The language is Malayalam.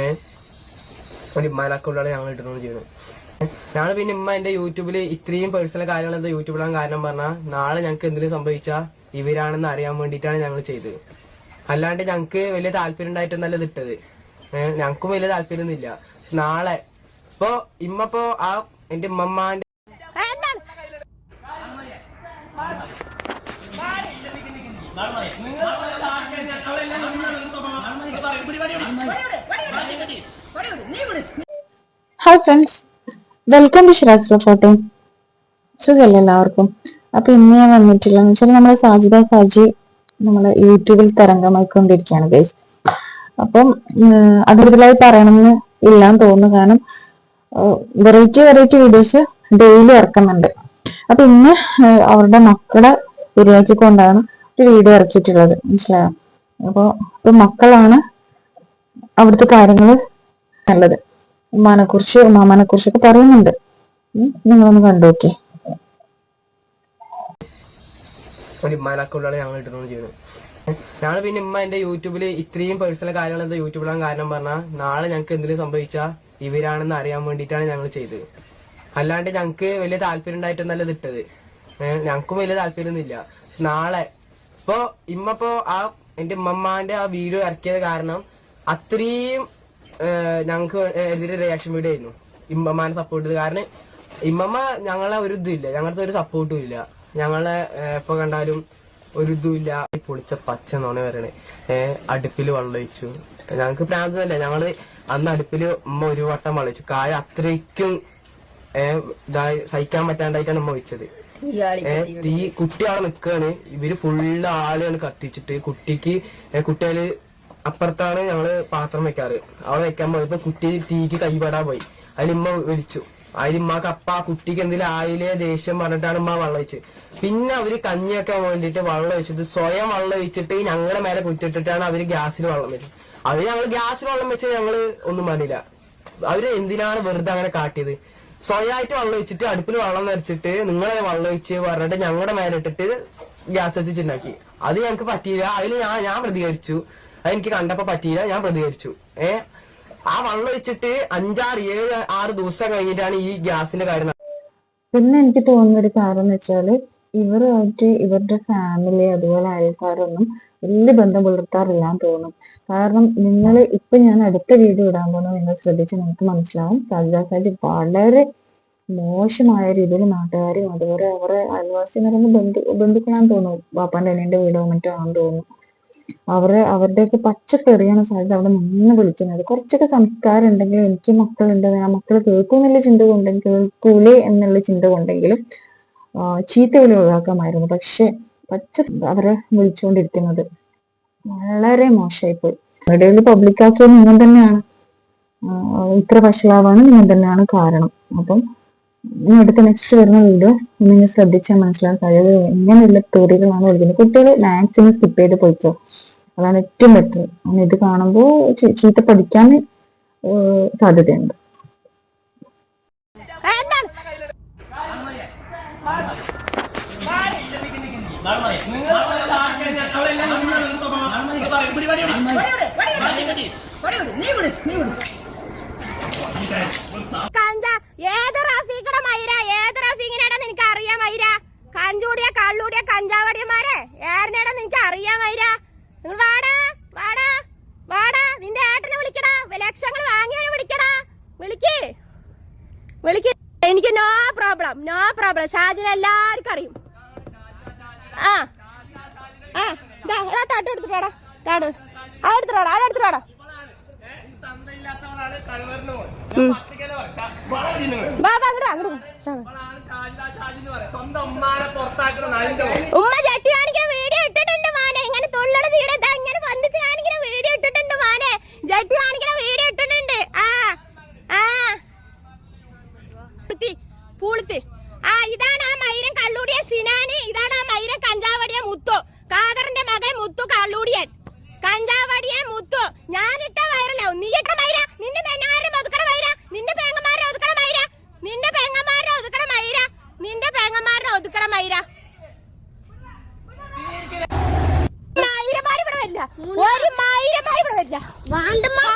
ഏഹ് ഒരു ഇമ്മാലക്കുള്ള ഞങ്ങൾ ഇടുന്നു ചെയ്യുന്നത് ഞങ്ങൾ പിന്നെ ഇമ്മ എന്റെ യൂട്യൂബിൽ ഇത്രയും പേഴ്സണൽ കാര്യങ്ങൾ എന്താ യൂട്യൂബിലാണ് കാരണം പറഞ്ഞാൽ നാളെ ഞങ്ങൾക്ക് എന്തെങ്കിലും സംഭവിച്ചാൽ ഇവരാണെന്ന് അറിയാൻ വേണ്ടിയിട്ടാണ് ഞങ്ങൾ ചെയ്തത്. അല്ലാണ്ട് ഞങ്ങൾക്ക് വലിയ താല്പര്യം ഉണ്ടായിട്ടൊന്നല്ല ഇത് ഇട്ടത്. ഏഹ് ഞങ്ങൾക്കും വലിയ താല്പര്യമൊന്നുമില്ല. നാളെ ഇപ്പൊ ഇമ്മ ഇപ്പൊ ആ എന്റെ ഉമ്മമ്മാന്റെ എന്താണ്? Hi friends welcome to Shiraz reporting സുഖമല്ലേ എല്ലാവർക്കും? അപ്പൊ ഇന്ന് ഞാൻ വന്നിട്ടില്ല എന്ന് വെച്ചാൽ നമ്മളെ സാജിദ സാജി നമ്മളെ യൂട്യൂബിൽ തരംഗമായിക്കൊണ്ടിരിക്കുകയാണ് ഗൈസ് അപ്പം ഉം, അതിർത്തിലായി പറയണമെന്ന് ഇല്ലാന്ന് തോന്നുന്നു. കാരണം വെറൈറ്റി വെറൈറ്റി വീഡിയോസ് ഡെയിലി ഇറക്കുന്നുണ്ട്. അപ്പൊ ഇന്ന് അവരുടെ മക്കളെ ഇരയാക്കിക്കൊണ്ടാണ് ഒരു വീഡിയോ ഇറക്കിയിട്ടുള്ളത്. മനസ്സിലായോ? അപ്പോ മക്കളാണ് അവിടുത്തെ കാര്യങ്ങൾ നല്ലത്. ഉമ്മാനെ കുറിച്ച് ഉമ്മാമാനെ കുറിച്ചൊക്കെ പറയുന്നുണ്ട് നിങ്ങളൊന്ന് കണ്ടു ഒരു ഇമ്മാലക്കുള്ള ഞങ്ങൾ ഇട്ടുകൊണ്ട് ചെയ്യുന്നത് ഞങ്ങൾ പിന്നെ ഉമ്മ എന്റെ യൂട്യൂബിൽ ഇത്രയും പേഴ്സണൽ കാര്യങ്ങൾ എന്താ യൂട്യൂബിലാൻ കാരണം പറഞ്ഞാൽ നാളെ ഞങ്ങൾക്ക് എന്തെങ്കിലും സംഭവിച്ചാൽ ഇവരാണെന്ന് അറിയാൻ വേണ്ടിയിട്ടാണ് ഞങ്ങൾ ചെയ്തത്. അല്ലാണ്ട് ഞങ്ങൾക്ക് വലിയ താല്പര്യം ഉണ്ടായിട്ടൊന്നല്ല ഇട്ടത്. ഞങ്ങൾക്കും വലിയ താല്പര്യമൊന്നുമില്ല. നാളെ ഇപ്പോ ഇമ്മപ്പോ ആ എന്റെ ഉമ്മമ്മാന്റെ ആ വീഡിയോ ഇറക്കിയത് കാരണം അത്രയും ഞങ്ങൾക്ക് എതിരെ റിയാക്ഷൻ വീഡിയോ ആയിരുന്നു ഇമ്മമാനെ സപ്പോർട്ട് ചെയ്ത് കാരണം ഇമ്മമ്മ ഞങ്ങളെ ഒരു ഇതുമില്ല ഞങ്ങളുടെ ഒരു സപ്പോർട്ടും ഇല്ല. ഞങ്ങളെ ഇപ്പൊ കണ്ടാലും ഒരു ഇതുമില്ല ഇല്ല. പൊളിച്ച പച്ച നോണ വരണേ ഏഹ് അടുപ്പിൽ വെള്ളമൊഴിച്ചു ഞങ്ങൾക്ക് പ്രാന്തല്ല ഞങ്ങൾ അന്ന് അടുപ്പിൽ ഉമ്മ ഒരു വട്ടം വെള്ളം കായ അത്രയ്ക്കും ഇതായി സഹിക്കാൻ പറ്റാണ്ടായിട്ടാണ് ഉമ്മ വെച്ചത് തീ കുട്ടി അവിടെ നിക്കാണ്. ഇവർ ഫുള്ള് ആളെയാണ് കത്തിച്ചിട്ട്. കുട്ടിക്ക് ഏ, കുട്ടികൾ അപ്പുറത്താണ് ഞങ്ങൾ പാത്രം വെക്കാറ്. അവിടെ വെക്കാൻ പോയപ്പോ കുട്ടി തീക്ക് കൈപെടാൻ പോയി. അതിലിമ്മ വിളിച്ചു. അതിലിമ്മക്ക് അപ്പ ആ കുട്ടിക്ക് എന്തെങ്കിലും ആയിലെ ദേഷ്യം പറഞ്ഞിട്ടാണ് ഉമ്മ വെള്ളം വെച്ചത് പിന്നെ അവർ കഞ്ഞിയൊക്കെ വേണ്ടിട്ട് വെള്ളം വെച്ചത് സ്വയം വെള്ളം വെച്ചിട്ട് ഞങ്ങളുടെ മേലെ കുറ്റിട്ടിട്ടാണ് അവർ ഗ്യാസിൽ വെള്ളം വെച്ചത്. അത് ഞങ്ങൾ ഗ്യാസിൽ വെള്ളം വെച്ചത് ഞങ്ങൾ ഒന്നും പറഞ്ഞില്ല. അവർ എന്തിനാണ് വെറുതെ അങ്ങനെ കാട്ടിയത്? സ്വയമായിട്ട് വെള്ളം വെച്ചിട്ട് അടുപ്പിൽ വെള്ളം നിറച്ചിട്ട് നിങ്ങളെ വെള്ളം വെച്ച് പറഞ്ഞിട്ട് ഞങ്ങളുടെ മേലെ ഇട്ടിട്ട് ഗ്യാസ് എത്തിച്ചുണ്ടാക്കി അത് ഞങ്ങൾക്ക് പറ്റിയില്ല. അതിൽ ഞാൻ ഞാൻ പ്രതികരിച്ചു. അത് എനിക്ക് കണ്ടപ്പോ പറ്റിയില്ല. ഞാൻ പ്രതികരിച്ചു. ഏ? ആ വെള്ളം ഒഴിച്ചിട്ട് അഞ്ചാറ് ഏഴ് ആറ് ദിവസം കഴിഞ്ഞിട്ടാണ് ഈ ഗ്യാസിന്റെ കാര്യം. പിന്നെ എനിക്ക് തോന്നുന്ന ഒരു കാര്യം എന്ന് വെച്ചാൽ ഇവരുമായിട്ട് ഇവരുടെ ഫാമിലി അതുപോലെ അയൽക്കാരൊന്നും വലിയ ബന്ധം പുലർത്താറില്ല എന്ന് തോന്നും. കാരണം നിങ്ങൾ ഇപ്പൊ ഞാൻ അടുത്ത വീഡിയോ ഇടാൻ പോകുന്നത് നിങ്ങൾ ശ്രദ്ധിച്ച് നമുക്ക് മനസ്സിലാവും. സജിത സാജി വളരെ മോശമായ രീതിയിൽ നാട്ടുകാരും അതുപോലെ അവരെ അയൽവാസികളൊന്നും ബന്ധു ബന്ധുക്കളാന്ന് തോന്നുന്നു. ബാപ്പാന്റെ അനിയന്റെ വീടോ മറ്റോ ആണെന്ന് തോന്നുന്നു. അവരെ അവരുടെയൊക്കെ പച്ചക്കെറിയാണ് സാധ്യത അവിടെ നിന്ന് വിളിക്കുന്നത്. കുറച്ചൊക്കെ സംസ്കാരം ഉണ്ടെങ്കിലും എനിക്ക് മക്കളുണ്ട്. ആ മക്കൾ കേൾക്കുമെന്നുള്ള ചിന്ത കൊണ്ടെങ്കിൽ കേൾക്കൂലേ എന്നുള്ള ചിന്ത കൊണ്ടെങ്കിലും ചീത്ത വിളി ഒഴിവാക്കാമായിരുന്നു. പക്ഷെ പച്ച അവരെ വിളിച്ചുകൊണ്ടിരിക്കുന്നത് വളരെ മോശമായിപ്പോയി. ഇടയിൽ പബ്ലിക്കാക്കിയത് നിങ്ങൾ തന്നെയാണ്. ഇത്ര വഷളാവാണ് നിങ്ങൾ തന്നെയാണ് കാരണം. അപ്പം ഇനി അടുത്ത നെക്സ്റ്റ് വരുന്ന വീഡിയോ നിങ്ങൾ ശ്രദ്ധിച്ചാൽ മനസ്സിലാക്കാൻ കഴിയുക ഇങ്ങനെയുള്ള തെറികളാണ് വിളിക്കുന്നത് കുട്ടികൾ മാക്സിമം സ്കിപ്പ് ചെയ്ത് പോയിക്കോ അതാണ് ഏറ്റവും ബെറ്റർ അങ്ങനെ ഇത് കാണുമ്പോൾ ചീത്ത പഠിക്കാൻ സാധ്യതയുണ്ട്. ഏത് ലക്ഷങ്ങൾ വാങ്ങിയവനെ വിളിക്കടാ. വിളിക്ക്. വിളിക്ക്. എനിക്ക് നോ പ്രോബ്ലം നോ പ്രോബ്ലം ഷാജിന് എല്ലാവർക്കും അറിയും. ആ. ആ ഇതാ എടാ തട്ട് എടുത്തിട്ട് വാടാ. താട് അതെടുത്തിട്ട് വാടാ അതെടുത്തിട്ട് വാടാ. ഉം. വാ വാ അങ്ങോട്ട് വാ, അങ്ങോട്ട് വാ. ഉമ്മ ചട്ടി കാണിക്കാൻ വീഡിയോ ഇട്ടിട്ടുണ്ട് മാനെ. ഇങ്ങനെ തുള്ളണ ചീടെ ഇങ്ങനെ വന്നിട്ട് കാണിക്കുന്ന വീഡിയോ ഇട്ടിട്ടുണ്ട് മാനെ. ജട്ടി வாண்டமா?